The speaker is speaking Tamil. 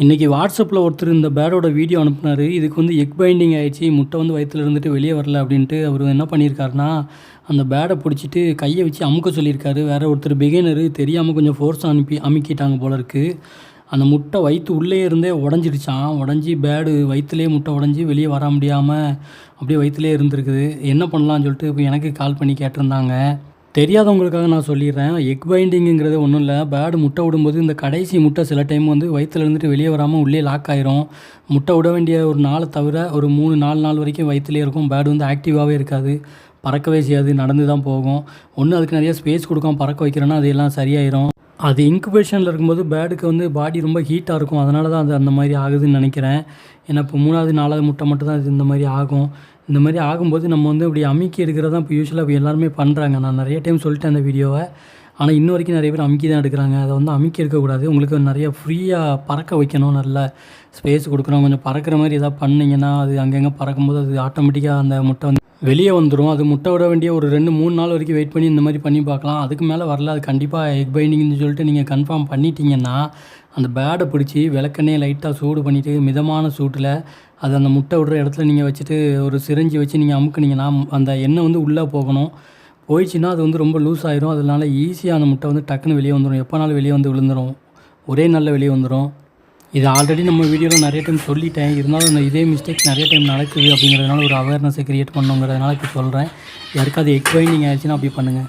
இன்றைக்கி வாட்ஸ்அப்பில் ஒருத்தர் இந்த பேடோட வீடியோ அனுப்புனார். இதுக்கு வந்து எக் பைண்டிங் ஆகிடுச்சி முட்டை வந்து வயிற்றுல இருந்துட்டு வெளியே வரல அப்படின்ட்டு அவர் என்ன பண்ணியிருக்காருனா அந்த பேடை பிடிச்சிட்டு கையை வச்சு அமுக்க சொல்லியிருக்காரு. வேறு ஒருத்தர் பிகினரு தெரியாமல் கொஞ்சம் ஃபோர்ஸ் அனுப்பி அமுக்கிட்டாங்க போல இருக்குது அந்த முட்டை வயிற்று உள்ளே இருந்தே உடஞ்சிடுச்சான் உடஞ்சி பேடு வயிற்றுலேயே முட்டை உடஞ்சி வெளியே வர முடியாமல் அப்படியே வயிற்றுலேயே இருந்திருக்குது. என்ன பண்ணலாம்னு சொல்லிட்டு இப்போ எனக்கு கால் பண்ணி கேட்டிருந்தாங்க. தெரியாதவங்களுக்காக நான் சொல்லிடுறேன். எக் பைண்டிங்கிறது ஒன்றும் இல்லை. பேடு முட்டை விடும்போது இந்த கடைசி முட்டை சில டைம் வந்து வயிற்றுல இருந்துட்டு வெளியே வராமல் உள்ளே லாக் ஆயிரும். முட்டை விட வேண்டிய ஒரு நாளை தவிர ஒரு மூணு நாலு நாள் வரைக்கும் வயிற்றுலேயே இருக்கும். பேடு வந்து ஆக்டிவாகவே இருக்காது. பறக்கவே செய்யாது. நடந்து தான் போகும். ஒன்று அதுக்கு நிறைய ஸ்பேஸ் கொடுக்காம பறக்க வைக்கிறேன்னா அது எல்லாம் சரியாயிரும். அது இன்குபேஷனில் இருக்கும்போது பேடுக்கு வந்து பாடி ரொம்ப ஹீட்டாக இருக்கும். அதனால தான் அது அந்த மாதிரி ஆகுதுன்னு நினைக்கிறேன். ஏன்னா இப்போ மூணாவது நாலாவது முட்டை மட்டும் தான் இது இந்த மாதிரி ஆகும். இந்த மாதிரி ஆகும்போது நம்ம வந்து இப்படி அமுக்கி எடுக்கிறதான் இப்போ யூஸ்வலாக இப்போ எல்லாருமே பண்ணுறாங்க நான் நிறைய டைம் சொல்லிட்டேன் அந்த வீடியோவை ஆனால் இன்ன வரைக்கும் நிறைய பேர் அமுக்கி தான் எடுக்கிறாங்க. அதை வந்து அமுக்கி எடுக்கக்கூடாது. உங்களுக்கு நிறைய ஃப்ரீயாக பறக்க வைக்கணும். நல்ல ஸ்பேஸ் கொடுக்குறோம் கொஞ்சம் பறக்கிற மாதிரி எதாவது பண்ணிங்கன்னா அது அங்கங்கே பறக்கும்போது அது ஆட்டோமேட்டிக்காக அந்த முட்டை வந்து வெளியே வந்துடும் அது முட்டை விட வேண்டிய ஒரு ரெண்டு மூணு நாள் வரைக்கும் வெயிட் பண்ணி இந்த மாதிரி பண்ணி பார்க்கலாம். அதுக்கு மேலே வரல. அது கண்டிப்பாக எக் பைண்டிங்னு சொல்லிட்டு நீங்கள் கன்ஃபார்ம் பண்ணிட்டீங்கன்னா அந்த பேடை பிடிச்சி விளக்கெண்ணெய் லைட்டாக சூடு பண்ணிவிட்டு மிதமான சூட்டில் அது அந்த முட்டை விடுற இடத்துல நீங்கள் வச்சுட்டு ஒரு சிரிஞ்சி வச்சு நீங்கள் அமுக்குனீங்கன்னா அந்த எண்ணெய் வந்து உள்ளே போகணும். போயிடுச்சுன்னா அது வந்து ரொம்ப லூஸ் ஆயிரும் அதனால ஈஸியாக அந்த முட்டை வந்து டக்குன்னு வெளியே வந்துடும் எப்போனாலும் வெளியே வந்து விழுந்துடும் ஒரே நாளில் வெளியே வந்துடும் இது ஆல்ரெடி நம்ம வீடியோவில் நிறைய டைம் சொல்லிட்டேன். இருந்தாலும் இந்த இதே மிஸ்டேக் நிறைய டைம் நடக்குது அப்படிங்கிறதுனால ஒரு அவேர்னஸை க்ரியேட் பண்ணுங்கிறதுனால இப்போ சொல்கிறேன் யாருக்காவது எக் பைண்டிங் ஆயிடுச்சுன்னா அப்படி பண்ணுங்கள்